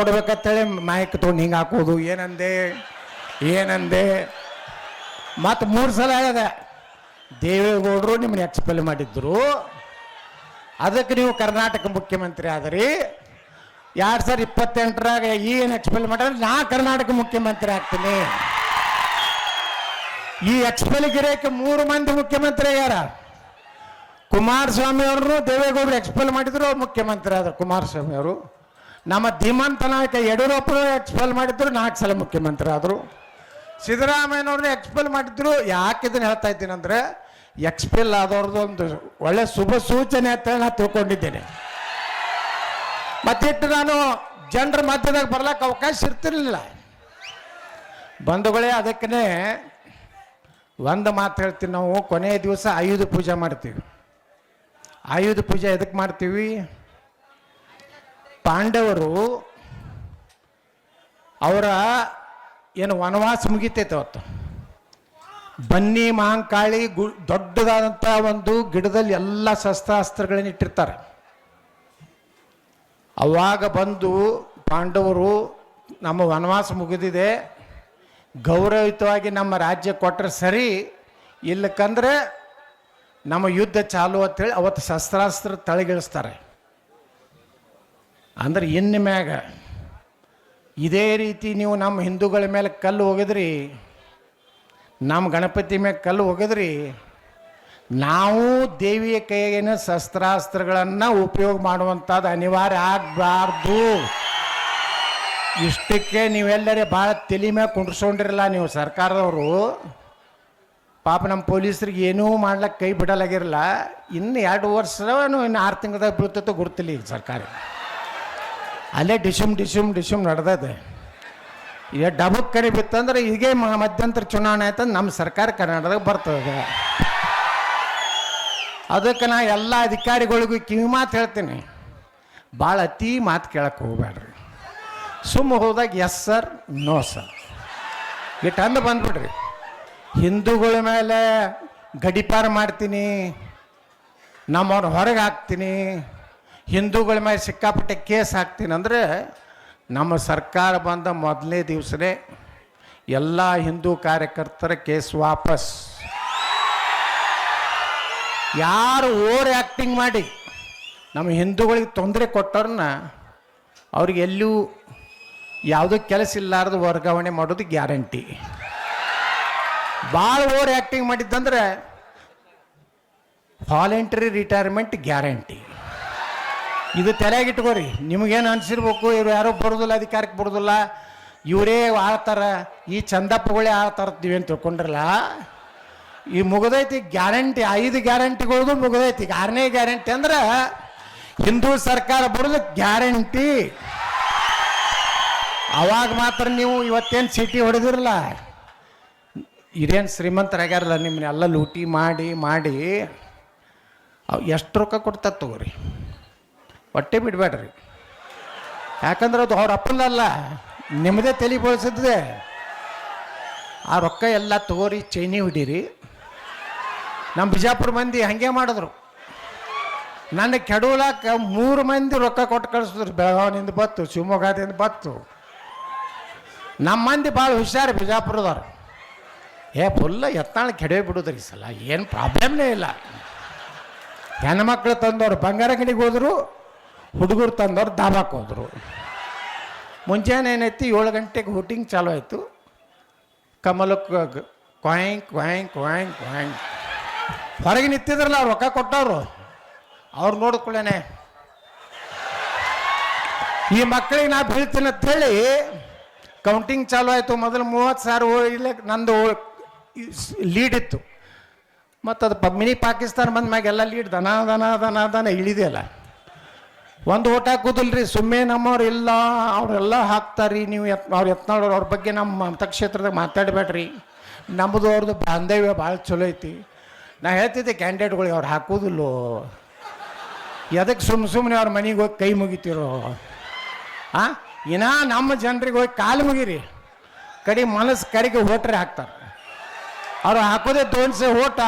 ಕೊಡ್ಬೇಕಂತೇಳಿ ಮಾಯಕ್ ತೊಗೊಂಡು ಹಿಂಗೆ ಹಾಕೋದು, ಏನಂದೆ ಏನಂದೆ. ಮತ್ತು ಮೂರು ಸಲ ಆಗದ ದೇವೇಗೌಡರು ನಿಮ್ಮನ್ನ ಎಕ್ಸ್ಪೆಲ್ ಮಾಡಿದ್ರು. ಅದಕ್ಕೆ ನೀವು ಕರ್ನಾಟಕ ಮುಖ್ಯಮಂತ್ರಿ ಆದ್ರಿ. ಎರಡು ಸಾವಿರ ಇಪ್ಪತ್ತೆಂಟರಾಗ ಏನು ಎಕ್ಸ್ಪೆಲ್ ಮಾಡಿದ್ರೆ ನಾ ಕರ್ನಾಟಕ ಮುಖ್ಯಮಂತ್ರಿ ಆಗ್ತೀನಿ. ಈ ಎಕ್ಸ್ಪೆಲ್ ಗಿರೇಕ ಮೂರು ಮಂದಿ ಮುಖ್ಯಮಂತ್ರಿ ಆಗ್ಯಾರ. ಕುಮಾರಸ್ವಾಮಿ ಅವರು ದೇವೇಗೌಡರು ಎಕ್ಸ್ಪೆಲ್ ಮಾಡಿದ್ರು, ಮುಖ್ಯಮಂತ್ರಿ ಆದರು. ಕುಮಾರಸ್ವಾಮಿ ಅವರು. ನಮ್ಮ ಧೀಮಂತ ನಾಯಕ ಯಡಿಯೂರಪ್ಪರು ಎಕ್ಸ್ಪೆಲ್ ಮಾಡಿದ್ರು, ನಾಲ್ಕು ಸಲ ಮುಖ್ಯಮಂತ್ರಿ ಆದರು ಸಿದ್ದರಾಮಯ್ಯನವ್ರನ್ನ ಎಕ್ಸ್ಪೆಲ್ ಮಾಡಿದ್ರು, ಯಾಕೆ ಇದನ್ನು ಹೇಳ್ತಾ ಇದ್ದೀನಿ ಅಂದರೆ ಎಕ್ಸ್ಪೆಲ್ ಆದವ್ರದ್ದು ಒಂದು ಒಳ್ಳೆ ಶುಭ ಸೂಚನೆ ಅಂತ ಹೇಳಿ ನಾನು ತಿಳ್ಕೊಂಡಿದ್ದೇನೆ. ಮತ್ತಿಟ್ಟು ನಾನು ಜನರ ಮಧ್ಯದಾಗ ಬರ್ಲಕ್ಕೆ ಅವಕಾಶ ಇರ್ತಿರ್ಲಿಲ್ಲ. ಬಂಧುಗಳೇ ಅದಕ್ಕೇ ಒಂದು ಮಾತು ಹೇಳ್ತೀವಿ ನಾವು, ಕೊನೆಯ ದಿವಸ ಆಯುಧ ಪೂಜೆ ಮಾಡ್ತೀವಿ. ಆಯುಧ ಪೂಜೆ ಎದಕ್ಕೆ ಮಾಡ್ತೀವಿ? ಪಾಂಡವರು ಅವರ ಏನು ವನವಾಸ ಮುಗಿತೈತೆ ಅವತ್ತು. ಬನ್ನಿ ಮಹಾಂಕಾಳಿ ಗು, ದೊಡ್ಡದಾದಂಥ ಒಂದು ಗಿಡದಲ್ಲಿ ಎಲ್ಲ ಶಸ್ತ್ರಾಸ್ತ್ರಗಳನ್ನ ಇಟ್ಟಿರ್ತಾರೆ. ಅವಾಗ ಬಂದು ಪಾಂಡವರು ನಮ್ಮ ವನವಾಸ ಮುಗಿದಿದೆ. ಗೌರವಯುತವಾಗಿ ನಮ್ಮ ರಾಜ್ಯ ಕೊಟ್ಟರೆ ಸರಿ. ಇಲ್ಲಕಂದ್ರೆ ನಮ್ಮ ಯುದ್ಧ ಚಾಲು ಅಂತೇಳಿ ಅವತ್ತು ಶಸ್ತ್ರಾಸ್ತ್ರ ತಳಗಿಳಿಸ್ತಾರೆ. ಅಂದ್ರೆ ಇನ್ನು ಮ್ಯಾಗ. ಇದೇ ರೀತಿ ನೀವು ನಮ್ಮ ಹಿಂದೂಗಳ ಮೇಲೆ ಕಲ್ಲು ಒಗೆದ್ರಿ, ನಮ್ಮ ಗಣಪತಿ ಮೇಲೆ ಕಲ್ಲು ಒಗೆದ್ರಿ, ನಾವು ದೇವಿಯ ಕೈಗಿನ ಶಸ್ತ್ರಾಸ್ತ್ರಗಳನ್ನು ಉಪಯೋಗ ಮಾಡುವಂಥದ್ದು ಅನಿವಾರ್ಯ ಆಗಬಾರ್ದು. ಇಷ್ಟಕ್ಕೆ ನೀವೆಲ್ಲರೇ ಭಾಳ ತಲೆ ಮ್ಯಾಗ ಕುಂಡ್ರಿಸ್ಕೊಂಡಿರಲ್ಲ ನೀವು ಸರ್ಕಾರದವರು. ಪಾಪ ನಮ್ಮ ಪೊಲೀಸರಿಗೆ ಏನೂ ಮಾಡ್ಲಿಕ್ಕೆ ಕೈ ಬಿಡಲಾಗಿರಲ್ಲ. ಇನ್ನು ಎರಡು ವರ್ಷ ಇನ್ನು ಆರು ತಿಂಗಳದಾಗ ಬೀಳ್ತೈತೋ ಗುರುತಿಲ್ಲ ಈಗ ಸರ್ಕಾರ. ಅಲ್ಲೇ ಡಿಶುಮ್ ಡಿಶುಮ್ ಡಿಶುಮ್ ನಡೆದದೆ. ಈಗ ಡಬಕ್ ಕರಿ ಬಿತ್ತಂದ್ರೆ ಹೀಗೆ ಮಧ್ಯಂತರ ಚುನಾವಣೆ ಆಯ್ತು ನಮ್ಮ ಸರ್ಕಾರ ಕರ್ನಾಟಕ ಬರ್ತದೆ ಅದಕ್ಕೆ ನಾ ಎಲ್ಲ ಅಧಿಕಾರಿಗಳಿಗೂ ಕಿವಿ ಮಾತು ಹೇಳ್ತೀನಿ. ಭಾಳ ಅತಿ ಮಾತು ಕೇಳಕ್ಕೆ ಹೋಗ್ಬೇಡ್ರಿ ಸುಮ್ಮ ಹೋದಾಗ ಎಸ್ ಸರ್ ನೋ ಸರ್ ಇಟ್ಟು ಅಂದು ಬಂದ್ಬಿಡ್ರಿ. ಹಿಂದೂಗಳ ಮೇಲೆ ಗಡಿಪಾರ ಮಾಡ್ತೀನಿ. ನಮ್ಮವ್ರ ಹೊರಗೆ ಹಾಕ್ತೀನಿ. ಹಿಂದೂಗಳ ಮೇಲೆ ಸಿಕ್ಕಾಪಟ್ಟೆ ಕೇಸ್ ಹಾಕ್ತೀನಿ ಅಂದರೆ ನಮ್ಮ ಸರ್ಕಾರ ಬಂದ ಮೊದಲನೇ ದಿವಸನೇ ಎಲ್ಲ ಹಿಂದೂ ಕಾರ್ಯಕರ್ತರ ಕೇಸ್ ವಾಪಸ್. ಯಾರು ಓವರ್ ಆ್ಯಕ್ಟಿಂಗ್ ಮಾಡಿ ನಮ್ಮ ಹಿಂದೂಗಳಿಗೆ ತೊಂದರೆ ಕೊಟ್ಟವ್ರನ್ನ ಅವ್ರಿಗೆ ಎಲ್ಲೂ ಯಾವುದೋ ಕೆಲಸ ಇಲ್ಲಾರದು ವರ್ಗಾವಣೆ ಮಾಡೋದು ಗ್ಯಾರಂಟಿ. ಭಾಳ ಓವರ್ ಆ್ಯಕ್ಟಿಂಗ್ ಮಾಡಿದ್ದಂದ್ರೆ ವಾಲಂಟರಿ ರಿಟೈರ್ಮೆಂಟ್ ಗ್ಯಾರಂಟಿ. ಇದು ತಲೆಯಾಗಿಟ್ಕೋರಿ. ನಿಮಗೇನು ಅನಿಸಿರ್ಬೇಕು, ಇವ್ರು ಯಾರೋ ಬರೋದಿಲ್ಲ, ಅಧಿಕಾರಕ್ಕೆ ಬರೋದಿಲ್ಲ, ಇವರೇ ಆಳ್ತಾರ, ಈ ಚಂದಪ್ಪಗಳೇ ಆಳ್ತಾರ ನೀವೇನು ತಿಳ್ಕೊಂಡ್ರಲ್ಲ? ಈ ಮುಗಿದೈತಿ ಗ್ಯಾರಂಟಿ, ಐದು ಗ್ಯಾರಂಟಿಗಳದು ಮುಗಿದೈತಿ. ಆರನೇ ಗ್ಯಾರಂಟಿ ಅಂದ್ರೆ ಹಿಂದೂ ಸರ್ಕಾರ ಬರೋದು ಗ್ಯಾರಂಟಿ. ಅವಾಗ ಮಾತ್ರ ನೀವು ಇವತ್ತೇನು ಸಿಟಿ ಹೊಡೆದಿರಲ್ಲ? ಇದೇನು ಶ್ರೀಮಂತರಾಗ್ಯಾರಲ್ಲ ನಿಮ್ಮನ್ನೆಲ್ಲ ಲೂಟಿ ಮಾಡಿ ಮಾಡಿ ಎಷ್ಟು ರೊಕ್ಕ ಕೊಡ್ತಾರೆ ತಗೋರಿ? ಹೊಟ್ಟೆ ಬಿಡಬೇಡ್ರಿ. ಯಾಕಂದ್ರೆ ಅದು ಅವ್ರ ಅಪ್ಪನಲ್ಲ ನಿಮ್ಮದೇ ತಲೆ ಬೋಳಿಸಿದ್ದೆ. ಆ ರೊಕ್ಕ ಎಲ್ಲ ತಗೋರಿ ಚೈನಿ ಹೊಡೀರಿ. ನಮ್ಮ ಬಿಜಾಪುರ ಮಂದಿ ಹಾಗೆ ಮಾಡಿದ್ರು. ನನ್ನ ಕೆಡೋಲಾಕ ಮೂರು ಮಂದಿ ರೊಕ್ಕ ಕೊಟ್ಟು ಕಳಿಸಿದ್ರು, ಬೆಳಗಾವಿನಿಂದ ಬತ್ತು ಶಿವಮೊಗ್ಗದಿಂದ ಬತ್ತು ನಮ್ಮ ಮಂದಿ ಭಾಳ ಹುಷಾರು ಬಿಜಾಪುರದವ್ರು. ಏ ಫುಲ್ಲ ಎತ್ತಾಳ ಕೆಡವೆ ಬಿಡೋದ್ರಿ ಸಲ, ಏನು ಪ್ರಾಬ್ಲಮ್ನೇ ಇಲ್ಲ. ಹೆಣ್ಮಕ್ಳು ತಂದವರು ಬಂಗಾರ ಗಡಿಗೆ ಹೋದ್ರು ಹುಡುಗರು ತಂದವ್ರು ದಾಬಾಕ್ ಹೋದರು. ಮುಂಜಾನೆ ಏನೈತಿ ಏಳು ಗಂಟೆಗೆ ಹೂಟಿಂಗ್ ಚಾಲೂ ಆಯಿತು. ಕಮಲಕ್ಕೆ ಕ್ವಾಯಂಕ್ ಕ್ವಾಯಿಂಗ್ ಕ್ವಾಯಿಂಗ್ ಕ್ವಾಯಿಂಗ್ ಹೊರಗೆ ನಿಂತಿದ್ರಲ್ಲ, ಅವ್ರು ರೊಕ್ಕ ಕೊಟ್ಟವ್ರು. ಅವ್ರು ನೋಡ್ಕೊಳ್ಳೇನೆ ಈ ಮಕ್ಕಳಿಗೆ ನಾ ಬೀಳ್ತೀನಿ ಅಂತ ಹೇಳಿ ಕೌಂಟಿಂಗ್ ಚಾಲೂ ಆಯಿತು. ಮೊದಲು ಮೂವತ್ತು ಸಾವಿರ ಇಲ್ಲ ನಂದು ಲೀಡ್ ಇತ್ತು. ಮತ್ತು ಅದು ಮಿನಿ ಪಾಕಿಸ್ತಾನ ಬಂದ ಮ್ಯಾಗೆಲ್ಲ ಲೀಡ್ ದನ ದನ ದನ ದನ ಇಳಿದೆಯಲ್ಲ. ಒಂದು ಓಟ್ ಹಾಕೋದಿಲ್ರಿ ಸುಮ್ಮನೆ ನಮ್ಮವ್ರು ಇಲ್ಲ ಅವರೆಲ್ಲ ಹಾಕ್ತಾರ್ರಿ ನೀವು ಎತ್, ಅವ್ರು ಎತ್ನಾಳವ್ರು ಅವ್ರ ಬಗ್ಗೆ ನಮ್ಮ ಮತಕ್ಷೇತ್ರದಾಗ ಮಾತಾಡಬೇಡ್ರಿ. ನಮ್ಮದು ಅವ್ರದ್ದು ಬಾಂಧವ್ಯ ಭಾಳ ಚಲೋ ಐತಿ. ನಾ ಹೇಳ್ತಿದ್ದೆ ಕ್ಯಾಂಡಿಡೇಟ್ಗಳಿಗೆ ಅವ್ರು ಹಾಕೋದಿಲ್ಲೋ. ಎದಕ್ಕೆ ಸುಮ್ಮ ಸುಮ್ಮನೆ ಅವ್ರ ಮನೆಗೆ ಹೋಗಿ ಕೈ ಮುಗಿತಿರೋ. ಆ, ಇನ್ನ ನಮ್ಮ ಜನರಿಗೆ ಹೋಗಿ ಕಾಲು ಮುಗಿರಿ. ಕಡೆ ಮನಸ್ಸು ಕಡೆಗೆ ಓಟ್ರೆ ಹಾಕ್ತಾರೆ. ಅವ್ರು ಹಾಕೋದೇ ತೋನ್ಸೆ ಓಟ.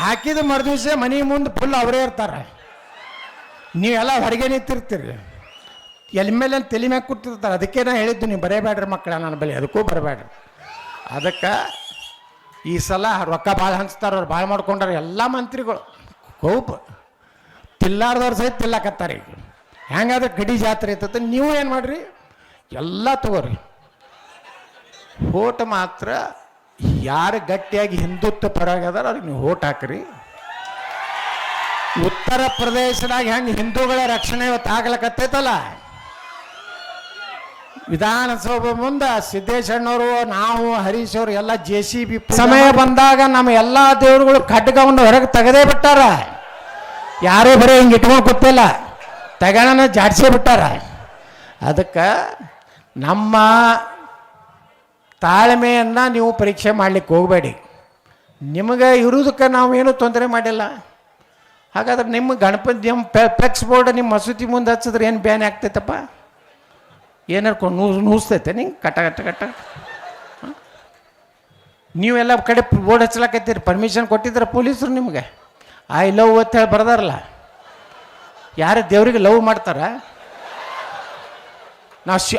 ಹಾಕಿದ ಮರುದಿವಸ ಮನೆ ಮುಂದೆ ಫುಲ್ ಅವರೇ ಇರ್ತಾರೆ. ನೀವೆಲ್ಲ ಹೊರಗೆ ನಿಂತಿರ್ತೀರಿ. ಎಲ್ಲಿ ಮೇಲೆ ತಲೆ ಮ್ಯಾಗ ಕೂತಿರ್ತಾರೆ. ಅದಕ್ಕೆ ನಾನು ಹೇಳಿದ್ದು ನೀವು ಬರೇಬೇಡ್ರಿ ಮಕ್ಕಳ, ನನ್ನ ಬಳಿ ಅದಕ್ಕೂ ಬರಬೇಡ್ರಿ. ಅದಕ್ಕೆ ಈ ಸಲ ರೊಕ್ಕ ಭಾಳ ಹಂಚ್ತಾರೆ ಅವ್ರು ಭಾಳ ಮಾಡ್ಕೊಂಡಾರ ಎಲ್ಲ ಮಂತ್ರಿಗಳು. ಕೋಪ. ತಿಲ್ಲಾರ್ದವ್ರು ಸಹಿತ ತಿಲ್ಲಕತ್ತಾರೆ ಈಗ. ಹೆಂಗಾದ್ರೆ ಗಡಿ ಜಾತ್ರೆ ಇರ್ತದೆ ನೀವು ಏನು ಮಾಡ್ರಿ? ಎಲ್ಲ ತಗೋರಿ. ಓಟ್ ಮಾತ್ರ ಯಾರು ಗಟ್ಟಿಯಾಗಿ ಹಿಂದುತ್ವ ಪರವಾಗಿ ಅದಾರ ಅವ್ರಿಗೆ ನೀವು ಓಟ್ ಹಾಕ್ರಿ. ಉತ್ತರ ಪ್ರದೇಶದಾಗ ಹೆಂಗೆ ಹಿಂದೂಗಳ ರಕ್ಷಣೆ ಇವತ್ತು ಆಗ್ಲಕತ್ತೈತಲ್ಲ? ವಿಧಾನಸಭೆ ಮುಂದೆ ಸಿದ್ದೇಶಣ್ಣವರು ನಾವು ಹರೀಶ್ ಅವರು ಎಲ್ಲ ಜೆ ಸಿ ಬಿ ಸಮಯ ಬಂದಾಗ ನಮ್ಮ ಎಲ್ಲ ದೇವರುಗಳು ಖಡ್ಗವನ್ನು ಹೊರಗೆ ತೆಗೆದೇ ಬಿಟ್ಟಾರ. ಯಾರೇ ಬರೀ ಹಿಂಗೆ ಇಟ್ಕೊಂಡು ಗೊತ್ತಿಲ್ಲ ತಗೋಣ ಜಾಡ್ಸೇ ಬಿಟ್ಟಾರ. ಅದಕ್ಕೆ ನಮ್ಮ ತಾಳ್ಮೆಯನ್ನು ನೀವು ಪರೀಕ್ಷೆ ಮಾಡ್ಲಿಕ್ಕೆ ಹೋಗಬೇಡಿ. ನಿಮಗೆ ಇರುವುದಕ್ಕೆ ನಾವು ಏನೂ ತೊಂದರೆ ಮಾಡಿಲ್ಲ. ಹಾಗಾದ್ರೆ ನಿಮ್ಮ ಗಣಪತಿ ನಿಮ್ಮ ಫ್ಲೆಕ್ಸ್ ಬೋರ್ಡ್ ನಿಮ್ಮ ಮಸೂತಿ ಮುಂದೆ ಹಚ್ಚಿದ್ರೆ ಏನು ಬ್ಯಾನ್ ಆಗ್ತೈತಪ್ಪ? ಏನಾರು ನೂ ನೂಸ್ತೈತೆ ನಿಂಗೆ? ಕಟ ಕಟ್ಟ ಕಟ್ಟ? ನೀವೆಲ್ಲ ಕಡೆ ಬೋರ್ಡ್ ಹಚ್ಲಾಕತ್ತೀರಿ ಪರ್ಮಿಷನ್ ಕೊಟ್ಟಿದ್ರೆ ಪೊಲೀಸರು ನಿಮಗೆ? ಐ ಲವ್ ಅಂತ ಹೇಳಿ ಬರ್ದಾರಲ್ಲ. ಯಾರು ದೇವ್ರಿಗೆ ಲವ್ ಮಾಡ್ತಾರ? ನಾವು ಶಿ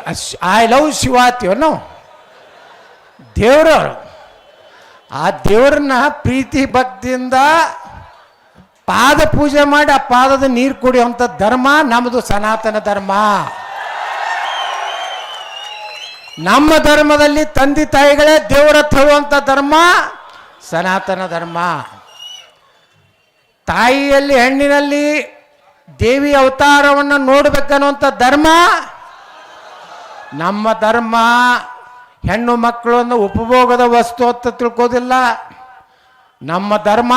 ಐ ಲವ್ ಶಿವ ಆತೀವ ನಾವು? ದೇವರು ಆ ದೇವ್ರನ್ನ ಪ್ರೀತಿ, ಭಕ್ತಿಯಿಂದ ಪಾದ ಪೂಜೆ ಮಾಡಿ ಆ ಪಾದದ ನೀರು ಕುಡಿಯುವಂಥ ಧರ್ಮ ನಮ್ಮದು ಸನಾತನ ಧರ್ಮ. ನಮ್ಮ ಧರ್ಮದಲ್ಲಿ ತಂದೆ ತಾಯಿಗಳೇ ದೇವರ ಹೇಳುವಂಥ ಧರ್ಮ, ಸನಾತನ ಧರ್ಮ. ತಾಯಿಯಲ್ಲಿ ಹೆಣ್ಣಿನಲ್ಲಿ ದೇವಿ ಅವತಾರವನ್ನು ನೋಡಬೇಕನ್ನುವಂಥ ಧರ್ಮ, ನಮ್ಮ ಧರ್ಮ. ಹೆಣ್ಣು ಮಕ್ಕಳನ್ನು ಉಪಭೋಗದ ವಸ್ತು ಅಂತ ತಿಳ್ಕೋದಿಲ್ಲ. ನಮ್ಮ ಧರ್ಮ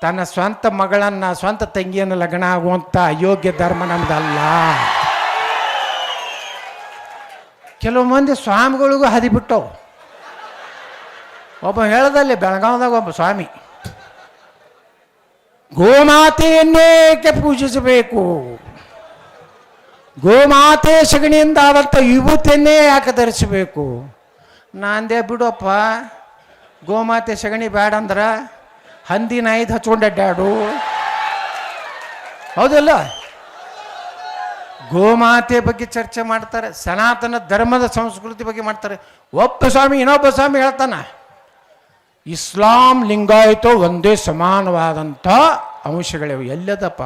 ತನ್ನ ಸ್ವಂತ ಮಗಳನ್ನು, ಸ್ವಂತ ತಂಗಿಯನ್ನು ಲಗ್ನ ಆಗುವಂಥ ಯೋಗ್ಯ ಧರ್ಮ ನಮ್ದಲ್ಲ. ಕೆಲವು ಮಂದಿ ಸ್ವಾಮಿಗಳಿಗೂ ಹದಿಬಿಟ್ಟವು. ಒಬ್ಬ ಹೇಳ್ದಲ್ಲಿ ಬೆಳಗಾವದಾಗ ಒಬ್ಬ ಸ್ವಾಮಿ ಗೋಮಾತೆಯನ್ನೇಕೆ ಪೂಜಿಸಬೇಕು? ಗೋಮಾತೆ ಸಗಣಿಯಿಂದ ಆದಂಥ ವಿಭೂತಿಯನ್ನೇ ಯಾಕೆ ಧರಿಸಬೇಕು? ನಾಂದೇ ಬಿಡಪ್ಪ, ಗೋಮಾತೆ ಸಗಣಿ ಬೇಡ ಅಂದ್ರೆ ಹಂದಿನ ಐದು ಹಚ್ಕೊಂಡು ಅಡ್ಡಾಡು. ಹೌದಲ್ಲ? ಗೋಮಾತೆ ಬಗ್ಗೆ ಚರ್ಚೆ ಮಾಡ್ತಾರೆ, ಸನಾತನ ಧರ್ಮದ ಸಂಸ್ಕೃತಿ ಬಗ್ಗೆ ಮಾಡ್ತಾರೆ. ಒಬ್ಬ ಸ್ವಾಮಿ, ಇನ್ನೊಬ್ಬ ಸ್ವಾಮಿ ಹೇಳ್ತಾನ, ಇಸ್ಲಾಂ ಲಿಂಗಾಯತ ಒಂದೇ ಸಮಾನವಾದಂಥ ಅಂಶಗಳಿವೆ. ಎಲ್ಲದಪ್ಪ?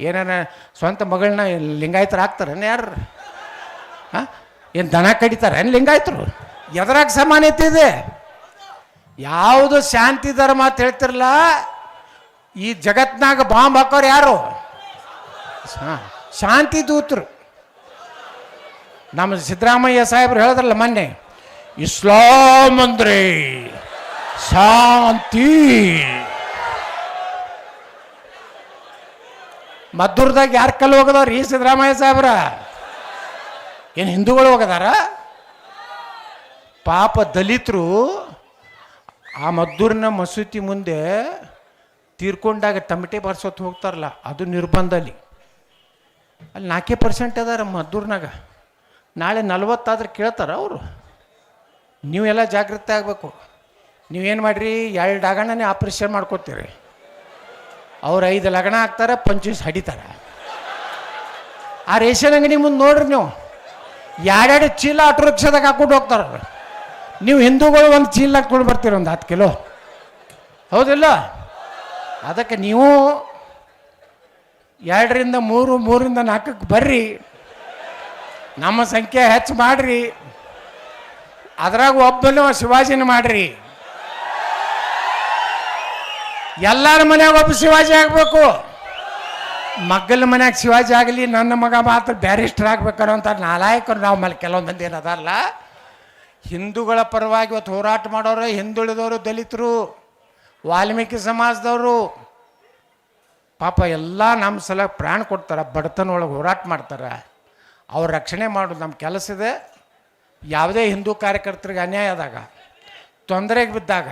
ಏನಾರ ಸ್ವಂತ ಮಗಳನ್ನ ಲಿಂಗಾಯತರು ಆಗ್ತಾರೆ ಯಾರು? ಹಾಂ? ಏನು ದನ ಕಡಿತಾರೇನು ಲಿಂಗಾಯತರು? ಎದ್ರಾಗ ಸಮಾನತೆ ಇದೆ? ಯಾವುದು ಶಾಂತಿ ಧರ್ಮ ಅಂತ ಹೇಳ್ತಿರಲ್ಲ ಈ ಜಗತ್ನಾಗ ಬಾಂಬ್ ಹಾಕೋರು ಯಾರು? ಶಾಂತಿ ದೂತರು. ನಮ್ಮ ಸಿದ್ದರಾಮಯ್ಯ ಸಾಹೇಬ್ರು ಹೇಳಿದ್ರಲ್ಲ ಮೊನ್ನೆ, ಇಸ್ಲಾಂ ಅಂದ್ರೆ ಶಾಂತಿ. ಮದ್ದೂರ್ದಾಗ ಯಾರು ಕಲ್ಲು ಹೋಗದವ್ರಿ ಸಿದ್ದರಾಮಯ್ಯ ಸಾಹೇಬ್ರ? ಏನು ಹಿಂದೂಗಳು ಹೋಗದಾರ? ಪಾಪ ದಲಿತರು ಆ ಮದ್ದೂರಿನ ಮಸೂತಿ ಮುಂದೆ ತೀರ್ಕೊಂಡಾಗ ಟಮಟೆ ಬರ್ಸೋತ್ ಹೋಗ್ತಾರಲ್ಲ, ಅದು ನಿರ್ಬಂಧ ಅಲ್ಲಿ ಅಲ್ಲಿ ನಾಲ್ಕೇ ಪರ್ಸೆಂಟ್ ಅದಾರ ಮದ್ದೂರ್ನಾಗ. ನಾಳೆ ನಲ್ವತ್ತಾದ್ರೆ ಕೇಳ್ತಾರ ಅವರು. ನೀವೆಲ್ಲ ಜಾಗೃತಿ ಆಗಬೇಕು. ನೀವೇನು ಮಾಡಿರಿ, ಎರಡು ಲಗಣನೇ ಆಪ್ರೇಷನ್ ಮಾಡ್ಕೋತೀರಿ. ಅವ್ರು ಐದು ಲಗಣ ಹಾಕ್ತಾರೆ, ಪಂಚೀಸ್ ಹಡಿತಾರೆ. ಆ ರೇಷನ್ ಅಂಗಡಿ ಮುಂದೆ ನೋಡ್ರಿ ನೀವು. ಎರಡೆರಡು ಚೀಲ ಆಟೋ ರಿಕ್ಷಾದಾಗ ಹಾಕೊಂಡು ಹೋಗ್ತಾರ. ನೀವು ಹಿಂದೂಗಳು ಒಂದು ಚೀಲ ಹಾಕ್ಕೊಂಡು ಬರ್ತೀರ ಒಂದು ಹತ್ತು ಕಿಲೋ? ಹೌದಿಲ್ಲ? ಅದಕ್ಕೆ ನೀವು ಎರಡರಿಂದ ಮೂರು, ಮೂರಿಂದ ನಾಲ್ಕಕ್ಕೆ ಬರ್ರಿ. ನಮ್ಮ ಸಂಖ್ಯೆ ಹೆಚ್ಚು ಮಾಡ್ರಿ. ಅದ್ರಾಗ ಒಬ್ಬನು ಶಿವಾಜಿನ ಮಾಡ್ರಿ. ಎಲ್ಲರ ಮನ್ಯಾಗ ಒಬ್ಬ ಶಿವಾಜಿ ಆಗಬೇಕು. ಮಗ್ಗಲ ಮನ್ಯಾಗ ಶಿವಾಜಿ ಆಗಲಿ, ನನ್ನ ಮಗ ಮಾತ್ರ ಬ್ಯಾರಿಸ್ಟರ್ ಆಗ್ಬೇಕಾರ ಅಂತ ನಾಲಾಯಕರು ನಾವು ಮೇಲೆ ಕೆಲವೊಂದು ಮಂದಿ ಏನದಾರಲ್ಲ ಹಿಂದೂಗಳ ಪರವಾಗಿ ಇವತ್ತು ಹೋರಾಟ ಮಾಡೋರು, ಹಿಂದುಳಿದವರು ದಲಿತರು, ವಾಲ್ಮೀಕಿ ಸಮಾಜದವರು. ಪಾಪ ಎಲ್ಲ ನಮ್ಮ ಸಲ ಪ್ರಾಣ ಕೊಡ್ತಾರೆ, ಬಡತನ ಒಳಗೆ ಹೋರಾಟ ಮಾಡ್ತಾರೆ. ಅವ್ರ ರಕ್ಷಣೆ ಮಾಡೋದು ನಮ್ಮ ಕೆಲಸ ಇದೆ. ಯಾವುದೇ ಹಿಂದೂ ಕಾರ್ಯಕರ್ತರಿಗೆ ಅನ್ಯಾಯ ಆದಾಗ, ತೊಂದರೆಗೆ ಬಿದ್ದಾಗ